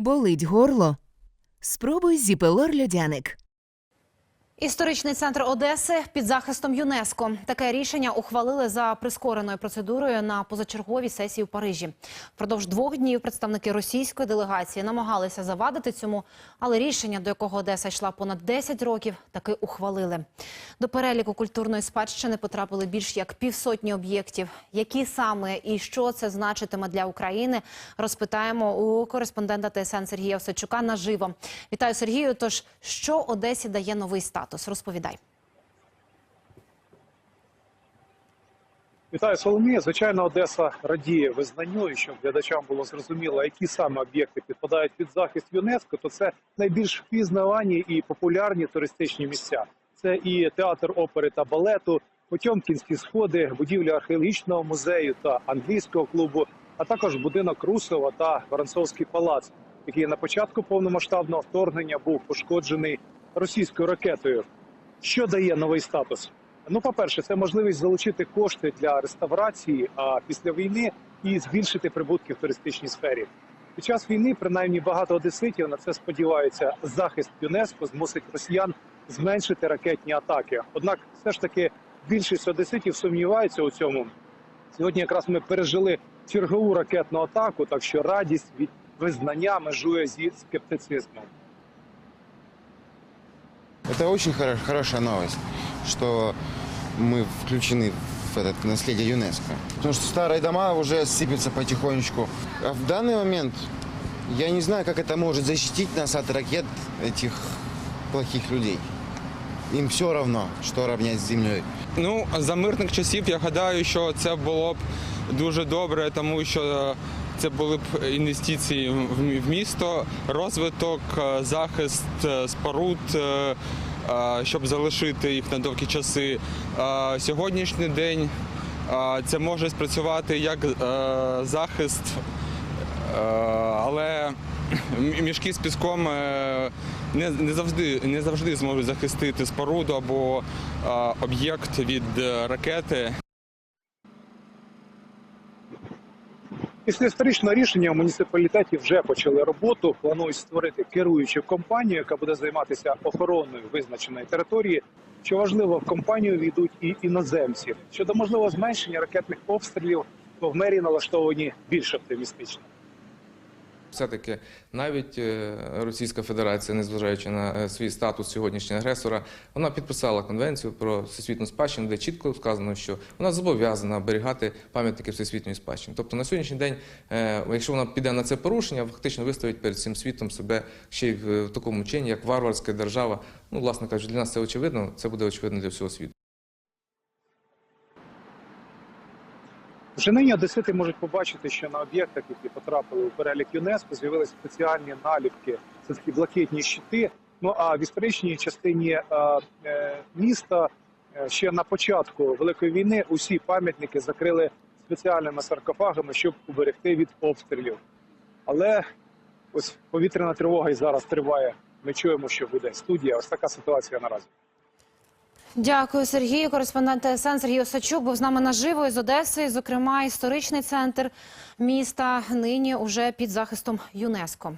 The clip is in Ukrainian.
Болить горло? Спробуй зіпелор льодяник. Історичний центр Одеси під захистом ЮНЕСКО. Таке рішення ухвалили за прискореною процедурою на позачерговій сесії в Парижі. Впродовж двох днів представники російської делегації намагалися завадити цьому, але рішення, до якого Одеса йшла понад 10 років, таки ухвалили. До переліку культурної спадщини потрапили більш як півсотні об'єктів. Які саме і що це значитиме для України, розпитаємо у кореспондента ТСН Сергія Осадчука наживо. Вітаю Сергію. Тож що Одесі дає новий статус? Розповідай. Вітаю Соломія. Звичайно, Одеса радіє визнанню, і щоб глядачам було зрозуміло, які саме об'єкти підпадають під захист ЮНЕСКО, то це найбільш впізнавані і популярні туристичні місця. Це і театр опери та балету, Потьомкінські сходи, будівля археологічного музею та англійського клубу, а також будинок Русова та Воронцовський палац, який на початку повномасштабного вторгнення був пошкоджений російською ракетою. Що дає новий статус? Ну, по-перше, це можливість залучити кошти для реставрації, а після війни і збільшити прибутки в туристичній сфері. Під час війни, принаймні, багато одеситів на це сподіваються. Захист ЮНЕСКО змусить росіян зменшити ракетні атаки. Однак, все ж таки, більшість одеситів сумніваються у цьому. Сьогодні якраз ми пережили чергову ракетну атаку, так що радість від визнання межує зі скептицизмом. Это очень хоро- хорошая новость, что мы включены в этот наследие ЮНЕСКО. Потому что старые дома уже сыпятся потихонечку. А в данный момент я не знаю, как это может защитить нас от ракет этих плохих людей. Им все равно, что равнять с землей. Ну, за мирних часів я гадаю, що це було б дуже добре, тому що це були б інвестиції в мі- в місто, розвиток, е, захист е, споруд, е, е, Щоб залишити їх на довгі часи. Сьогоднішній день це може спрацювати як е, захист, е, але мішки з піском е, не, завжди не завжди зможуть захистити споруду або об'єкт від ракети. Після історичного рішення муніципалітеті вже почали роботу. Планують створити керуючу компанію, яка буде займатися охороною визначеної території. Що важливо, в компанію війдуть і іноземці. Щодо можливого зменшення ракетних обстрілів, то в мерії налаштовані більш оптимістично. Все-таки навіть е, Російська Федерація, незважаючи на е, свій статус сьогоднішнього агресора, вона підписала конвенцію про всесвітню спадщину, де чітко сказано, що вона зобов'язана оберігати пам'ятники всесвітньої спадщини. Тобто на сьогоднішній день, е, якщо вона піде на це порушення, фактично виставить перед всім світом себе ще й в такому чині, як варварська держава. Ну, власне кажучи, для нас це очевидно, це буде очевидно для всього світу. Вже нині одесити можуть побачити, що на об'єктах, які потрапили у перелік ЮНЕСКО, з'явилися спеціальні наліпки. Це такі блакитні щити. Ну а в історичній частині е, е, міста е, ще на початку великої війни усі пам'ятники закрили спеціальними саркофагами, щоб уберегти від обстрілів. Але ось повітряна тривога і зараз триває. Ми чуємо, що буде студія. Ось така ситуація наразі. Дякую, Сергію. Кореспондент ТСН Сергій Осачук був з нами наживо із Одеси. Зокрема, історичний центр міста нині уже під захистом ЮНЕСКО.